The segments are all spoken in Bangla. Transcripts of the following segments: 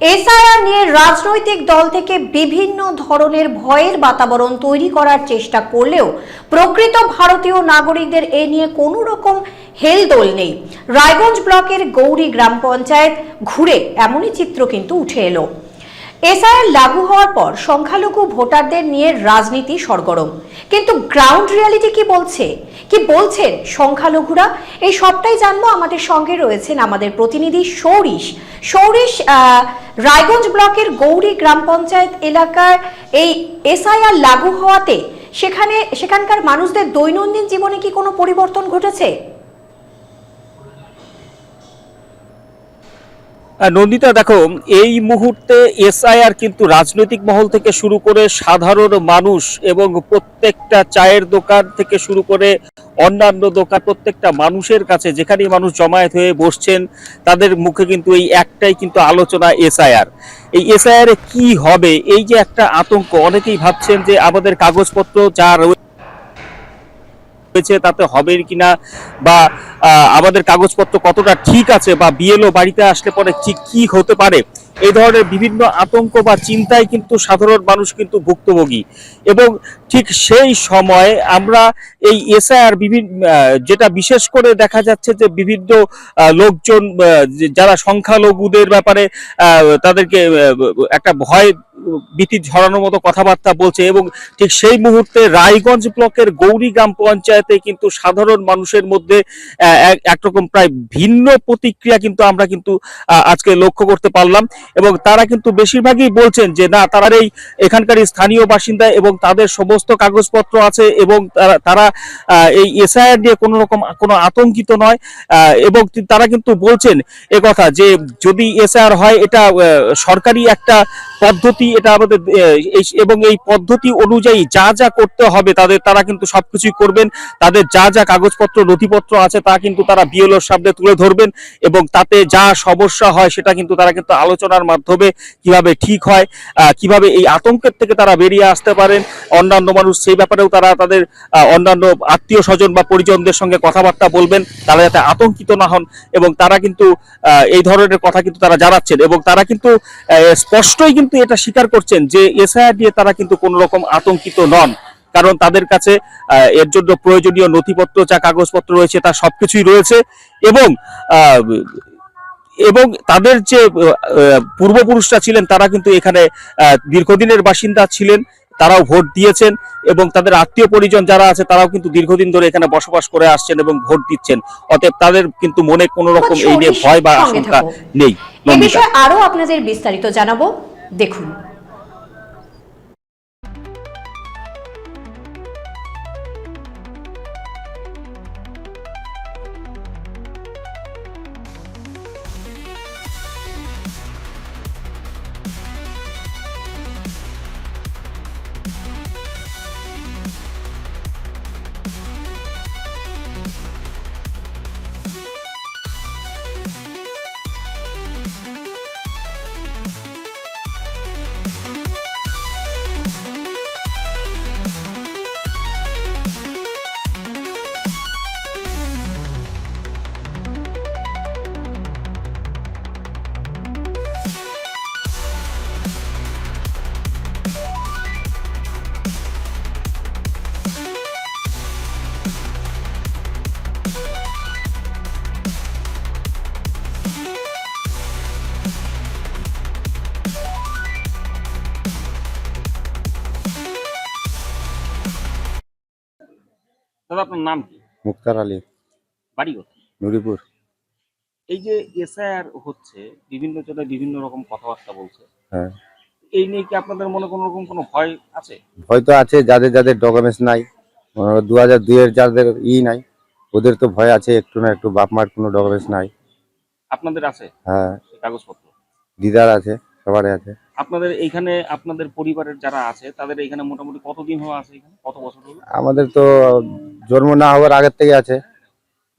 এসআইআর নিয়ে রাজনৈতিক দল থেকে বিভিন্ন ধরনের ভয়ের বাতাবরণ তৈরি করার চেষ্টা করলেও প্রকৃত ভারতীয় নাগরিকদের এ নিয়ে কোনো রকম হেলদোল নেই। রায়গঞ্জ ব্লকের গৌরী গ্রাম পঞ্চায়েত ঘুরে এমনই চিত্র কিন্তু উঠে এলো। এসআইআর লাগু হওয়ার পর সংখ্যালঘু ভোটারদের নিয়ে রাজনীতি সরগরম। কিন্তু গ্রাউন্ড রিয়ালিটি কি বলছে? কি বলছেন সংখ্যালঘুরা? এই সবটাই জানব আমাদের সঙ্গে রয়েছেন আমাদের প্রতিনিধি সৌরিশ। সৌরিশ রায়গঞ্জ ব্লকের গৌরী গ্রাম পঞ্চায়েত এলাকার এই এসআইআর লাগু হওয়াতে সেখানে সেখানকার মানুষদের দৈনন্দিন জীবনে কি কোনো পরিবর্তন ঘটেছে আহ, নন্দিতা, দেখো, এই মুহূর্তে এসআইআর কিন্তু রাজনৈতিক মহল থেকে শুরু করে সাধারণ মানুষ এবং প্রত্যেকটা চায়ের দোকান থেকে শুরু করে অন্যান্য দোকান, প্রত্যেকটা মানুষের কাছে যেখানেই মানুষ জমায়েত হয়ে বসছেন, তাদের মুখে কিন্তু এই একটাই কিন্তু আলোচনা এসআইআর। এই এসআইআর কি হবে? এই যে একটা আতঙ্ক, অনেকেই ভাবছেন যে আমাদের কাগজপত্র যা রয়েছে হয়েছে, তাতে হবে কিনা বা আমাদের কাগজপত্র কতটা ঠিক আছে বা বিএলও বাড়িতে আসলে পরে ঠিক কি হতে পারে? এই ধরনের বিভিন্ন আতঙ্ক বা চিন্তায় কিন্তু সাধারণ মানুষ কিন্তু ভুক্তভোগী। এবং ঠিক সেই সময় আমরা এই এসআইআর বিভিন্ন যেটা বিশেষ করে দেখা যাচ্ছে যে বিভিন্ন লোকজন যারা সংখ্যালঘুদের ব্যাপারে তাদেরকে একটা ভয়, ভীতি ঝরানোর মতো কথাবার্তা বলছে এবং ঠিক সেই মুহূর্তে রায়গঞ্জ ব্লকের গৌরী গ্রাম পঞ্চায়েতে কিন্তু সাধারণ মানুষের মধ্যে এক- একরকম প্রায় ভিন্ন প্রতিক্রিয়া কিন্তু আমরা কিন্তু আজকে লক্ষ্য করতে পারলাম। এবং তারা কিন্তু বেশিরভাগই বলছেন যে, না, তারা এই এখানকার স্থানীয় বাসিন্দা এবং তাদের সমস্ত কাগজপত্র আছে এবং তারা এই এসআইআর নিয়ে কোনো রকম, কোনো আতঙ্কিত নয়। এবং তারা কিন্তু বলছেন এ কথা যে, যদি এসআইআর হয়, এটা সরকারি একটা পদ্ধতি, এটা আমাদের এবং এই পদ্ধতি অনুযায়ী যা যা করতে হবে, তাদের, তারা কিন্তু সবকিছুই করবেন। তাদের যা যা কাগজপত্র, নথিপত্র আছে, তা কিন্তু তারা বিএলওর সামনে তুলে ধরবেন এবং তাতে যা সমস্যা হয়, সেটা কিন্তু তারা কিন্তু আলোচনার মাধ্যমে কীভাবে ঠিক হয় কীভাবে এই আতঙ্কের থেকে তারা বেরিয়ে আসতে পারেন, অন্যান্য মানুষ সেই ব্যাপারেও তারা তাদের অন্যান্য আত্মীয় স্বজন বা পরিজনদের সঙ্গে কথাবার্তা বলবেন, তারা যাতে আতঙ্কিত না হন এবং তারা কিন্তু এই ধরনের কথা কিন্তু তারা জানাচ্ছেন এবং তারা কিন্তু স্পষ্টই কিন্তু এটা স্বীকার করছেন যে এসআইআর দিয়ে তারা কিন্তু কোনো রকম আতঙ্কিত নন। কারণ তাদের কাছে এর জন্য প্রয়োজনীয় নথিপত্র, যা কাগজপত্র রয়েছে, তা সবকিছুই রয়েছে এবং এবং তাদের যে পূর্বপুরুষরা ছিলেন তারা কিন্তু এখানে দীর্ঘদিনের বাসিন্দা ছিলেন তারাও ভোট দিয়েছেন এবং তাদের আত্মীয় পরিজন যারা আছে তারাও কিন্তু দীর্ঘদিন ধরে এখানে বসবাস করে আসছেন এবং ভোট দিচ্ছেন। অতএব তাদের কিন্তু মনে কোনো রকম এই নিয়ে ভয় বা আশঙ্কা নেই। এ বিষয়ে আরও আপনাদের বিস্তারিত জানাব। দেখুন। দাদা আপনার নাম কি? মুক্তার আলী। বাড়ি কোথায়? নুরিপুর। এই যে এসআইআর হচ্ছে বিভিন্ন জনে বিভিন্ন রকম কথাবার্তা বলছে হ্যাঁ। এই নিয়ে কি আপনাদের মনে কোনো রকম কোনো ভয় আছে? ভয় তো আছে যাদের যাদের ডকুমেন্টস নাই দু হাজার দুইয়ের যাদের ই নাই ওদের তো ভয় আছে একটু না একটু বাপ মার কোনো ডকুমেন্টস নাই। আপনাদের আছে? হ্যাঁ। কাগজপত্র? দিদার আছে। সবারই আছে। আপনাদের এইখানে আপনাদের পরিবারের যারা আছে তাদের এখানে মোটামুটি কতদিন হলো আছে এখানে? কত বছর হলো? আমাদের তো জন্ম না হওয়ার আগের থেকে আছে।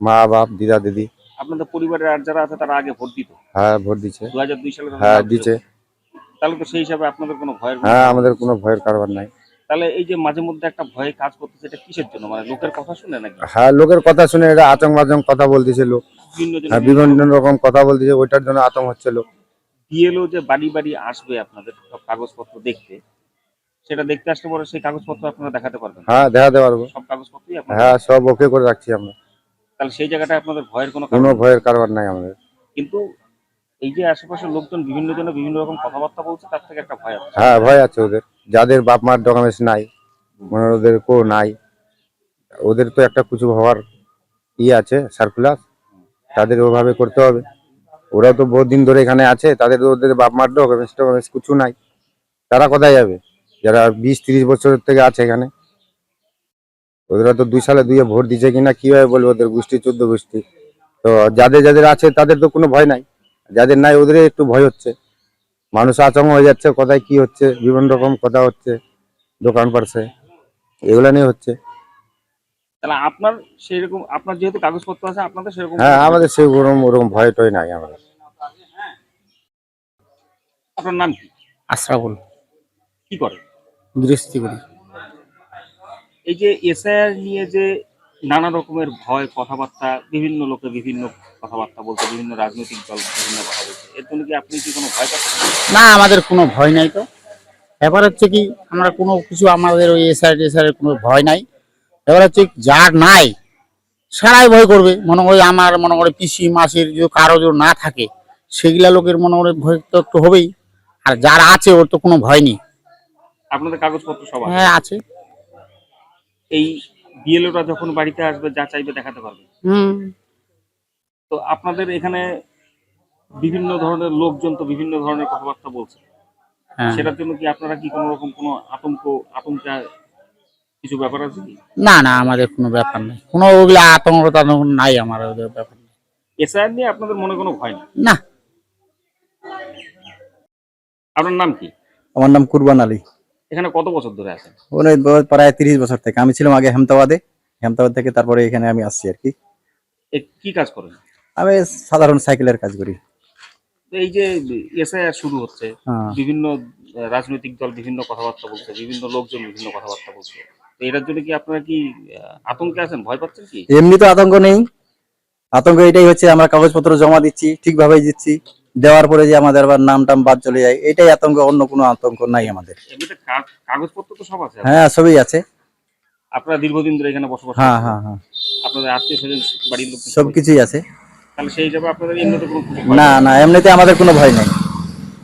মা বাপ দিদা দিদি। আপনাদের পরিবারের আর যারা আছে তারা আগে ভোট দিত? হ্যাঁ ভোট দিচ্ছে। দু হাজার দুই সালে হ্যাঁ দিচ্ছে। তাহলে তো সেই হিসাবে আপনাদের কোনো ভয়ের হ্যাঁ আমাদের কোনো ভয়ের কারবার নাই। তাহলে এই যে মাঝে মধ্যে একটা ভয়ে কাজ করতেছে এটা কিসের জন্য? মানে লোকের কথা শুনে নাকি? হ্যাঁ লোকের কথা শুনে এটা আতঙ্ক মাতঙ্ক কথা বলতেছে লোক। হ্যাঁ বিভিন্ন রকম কথা বলতেছে ওইটার জন্য আতঙ্ক হচ্ছে লোক। বিএলও যে বাড়ি বাড়ি আসবে আপনাদের সব কাগজপত্র দেখতে সেটা দেখতে আসলে পরে সেই কাগজপত্র আপনারা দেখাতে পারবেন। হ্যাঁ দেখাতে পারব। সব কাগজপত্রই আপনারা হ্যাঁ সব ওকে করে রাখছি আমরা। তাহলে সেই জায়গাটা আপনাদের ভয়ের কোনো কারণ কোনো ভয়ের কারবার নাই আমাদের। কিন্তু এই যে আশেপাশের লোকজন বিভিন্ন জনে বিভিন্ন রকম কথাবার্তা বলছে তার থেকে একটা ভয় আছে। হ্যাঁ ভয় আছে ওদের। যাদের বাপ মার ডকুমেন্টস নাই মানে ওদের কো নাই ওদের তো একটা কিছু হওয়ার ইয়ে আছে সার্কুলার তাদের ওভাবে করতে হবে। ওরা তো বহুত দিন ধরে এখানে আছে, তাদের তো ওদের বাপ মার ডকুমেন্টস কিছু নাই। তারা কোথায় যাবে? যারা বিশ তিরিশ বছর থেকে আছে এখানে। ওরা তো দুই সালে দুইয়ে ভোট দিছে কিনা, কীভাবে বলব ওদের গোষ্ঠী, চোদ্দ গোষ্ঠী? তো যাদের যাদের আছে, তাদের তো কোনো ভয় নাই। যাদের নাই ওদের একটু ভয় হচ্ছে। মানুষ আচমকা হয়ে যাচ্ছে, কোথায় কি হচ্ছে, বিভিন্ন রকম কথা হচ্ছে, দোকান পারছে এগুলো নিয়ে হচ্ছে। তাহলে আপনার সেরকম আপনার যেহেতু কাগজপত্র আছে আপনাদের সেরকম হ্যাঁ আমাদের সেই ওরকম ওরকম ভয় টয় নাই আমাদের। আপনার নাম কি? আশরাফুল। কি করে? গৃহস্থী করি। এই যে এসআইআর নিয়ে যে নানা রকমের ভয় কথাবার্তা বিভিন্ন লোকে বিভিন্ন কথাবার্তা বলছে বিভিন্ন রাজনৈতিক দল বিভিন্ন কথা বলছে এর জন্য কি আপনি কি কোনো ভয় পাচ্ছেন? না আমাদের কোনো ভয় নাই তো। ব্যাপার হচ্ছে কি আমরা কোনো কিছু আমাদের ওই এসআর টেসার কোনো ভয় নাই। এবার হচ্ছে যার নাই সারাই ভয় করবে। মনে করে আমার মনে করে পিসি মাসির যদি কারও যদি না থাকে সেগুলা লোকের মনে করে ভয় তো একটু হবেই। আর যার আছে ওর তো কোনো ভয় নেই। আপনাদের কাগজপত্র সব আছে? হ্যাঁ আছে। এই বিএলওরা যখন বাড়িতে আসবে যা চাইবে দেখাতে পারবে? হুম। তো আপনাদের এখানে বিভিন্ন ধরনের লোকজন তো বিভিন্ন ধরনের কথাবার্তা বলছে। হ্যাঁ। সেটার জন্য কি আপনারা কি কোনো রকম কোনো আতঙ্ক আতঙ্কা কিছু ব্যাপার আছে কি? না না আমাদের কোনো ব্যাপার নেই। কোনো ওগুলা আতঙ্ক নাই আমার ওদের ব্যাপার নেই। এসআইআর নিয়ে আপনাদের মনে কোনো ভয় নেই? না। আপনার নাম কি? আমার নাম কুরবান আলী। এখানে কত বছর ধরে আছেন? ওখানে প্রায় তিরিশ বছর থেকে। আমি ছিলাম আগে হেমতাবাদে। হেমতাবাদ থেকে তারপরে এখানে আমি আসছি আর কি। এ কি কাজ করেন? আমি সাধারণ সাইকেলের কাজ করি। তো এই যে এসআইআর শুরু হচ্ছে হ্যাঁ। বিভিন্ন আহ, রাজনৈতিক দল বিভিন্ন কথাবার্তা বলছে বিভিন্ন লোকজন বিভিন্ন কথাবার্তা বলছে। এটার জন্য কি আপনারা কি আতঙ্কে আছেন ভয় পাচ্ছেন কি এমনি তো আতঙ্ক নেই আতঙ্ক এটাই হচ্ছে আমরা কাগজপত্র জমা দিচ্ছি ঠিকভাবেই দিচ্ছি দেওয়ার পরে যে আমাদের আবার নাম টাম বাদ চলে যায় এটাই আতঙ্ক অন্য কোনো আতঙ্ক নাই আমাদের কাগজপত্র তো সব আছে হ্যাঁ সবই আছে আপনারা দীর্ঘদিন ধরে এখানে বসবাস হ্যাঁ হ্যাঁ হ্যাঁ আপনাদের আত্মীয় স্বজন বাড়ির লোক সবকিছুই আছে তাহলে সেই হিসাবে আপনাদের এমনিতে কোনো না না এমনিতে আমাদের কোনো ভয় নেই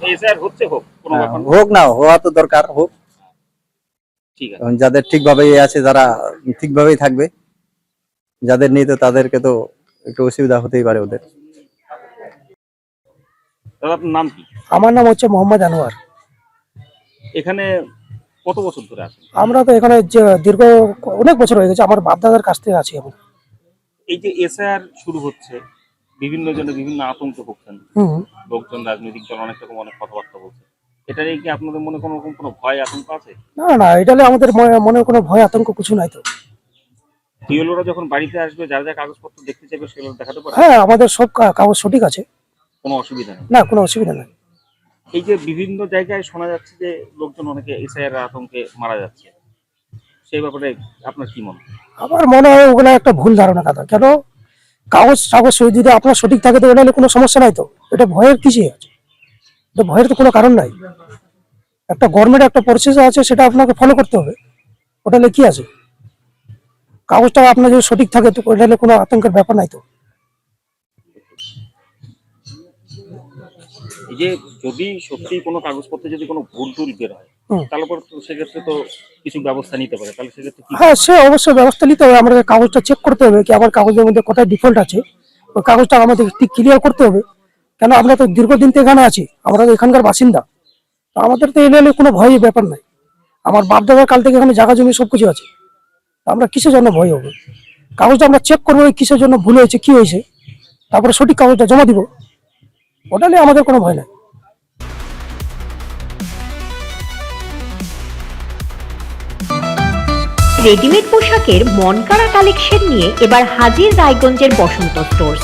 এসআইআর হচ্ছে হোক কোনো হ্যাঁ, ব্যাপার হোক না হওয়া তো দরকার হোক ঠিক আছে। এবং যাদের ঠিকভাবে আছে যারা ঠিকভাবেই থাকবে যাদের নেই তো তাদেরকে তো একটু অসুবিধা হতেই পারে ওদের। আপনার নাম কি? আমার নাম হচ্ছে মোহাম্মদ আনোয়ার। এখানে কত বছর ধরে আছেন? আমরা তো এখানে যে দীর্ঘ অনেক বছর হয়ে গেছে আমার বাপ দাদার কাছ থেকে আছি আমি এই যে এসআইআর শুরু হচ্ছে বিভিন্ন জনে বিভিন্ন আতঙ্কে ভুগছেন। লোকজন রাজনৈতিক দল অনেক রকম অনেক কথাবার্তা বলছে এটা নিয়ে কি আপনাদের মনে কোনো রকম কোনো ভয় আতঙ্ক আছে? না না এটা নিয়ে আমাদের মনে- মনে কোনো ভয় আতঙ্ক কিছু নাই তো। বিএলওরা যখন বাড়িতে আসবে যারা যা কাগজপত্র দেখতে চাইবে সেগুলো দেখাতে পারে হ্যাঁ আমাদের সব কা- কাগজ সঠিক আছে। কোনো অসুবিধা নেই? না কোনো অসুবিধা নাই। এই যে বিভিন্ন জায়গায় শোনা যাচ্ছে যে লোকজন অনেকে এসআইআর আতঙ্কে মারা যাচ্ছে সেই ব্যাপারে আপনার কি মনে? হয়? আমার মনে হয় ওগুলো একটা ভুল ধারণা দাদা। কেন? কাগজ কাগজ যদি আপনার সঠিক থাকে তো ওটা নিয়ে কোনো সমস্যা নাই তো। এটা ভয়ের কিছুই আছে। এটা ভয়ের তো কোনো কারণ নাই। একটা গভর্নমেন্ট একটা প্রসেস আছে সেটা আপনাকে ফলো করতে হবে। ওটা কি আছে? কাগজটা আপনার যদি সঠিক থাকে তো ওটা কোনো আতঙ্কের ব্যাপার নাই তো। এই যে যদি সত্যি কোনো কাগজপত্রে যদি কোনো ভুল টুল বের হয় তাহলে পরে তো সেক্ষেত্রে তো কিছু ব্যবস্থা নিতে পারে। তাহলে সেক্ষেত্রে হ্যাঁ সে অবশ্যই ব্যবস্থা নিতে হবে। আমাদের কাগজটা চেক করতে হবে কি আমার কাগজের মধ্যে কোথায় ডিফল্ট আছে। ওই কাগজটা আমাদের ঠিক ক্লিয়ার করতে হবে। কেন আমরা তো দীর্ঘদিন তো এখানে আছি, আমরা তো এখানকার বাসিন্দা। আমাদের তো এলে কোনো ভয়ের ব্যাপার নাই। আমার বাপ দাদার কাল থেকে এখানে জায়গা জমি সব কিছু আছে আমরা কিসের জন্য ভয় হবে? কাগজটা আমরা চেক করব কিসের জন্য ভুল হয়েছে, কি হয়েছে। তারপরে সঠিক কাগজটা জমা দিব। ওটা নিয়ে আমাদের কোনো ভয় নাই। রেডিমেড পোশাকের মনকাড়া কালেকশন নিয়ে এবার হাজির রায়গঞ্জের বসন্ত স্টোর্স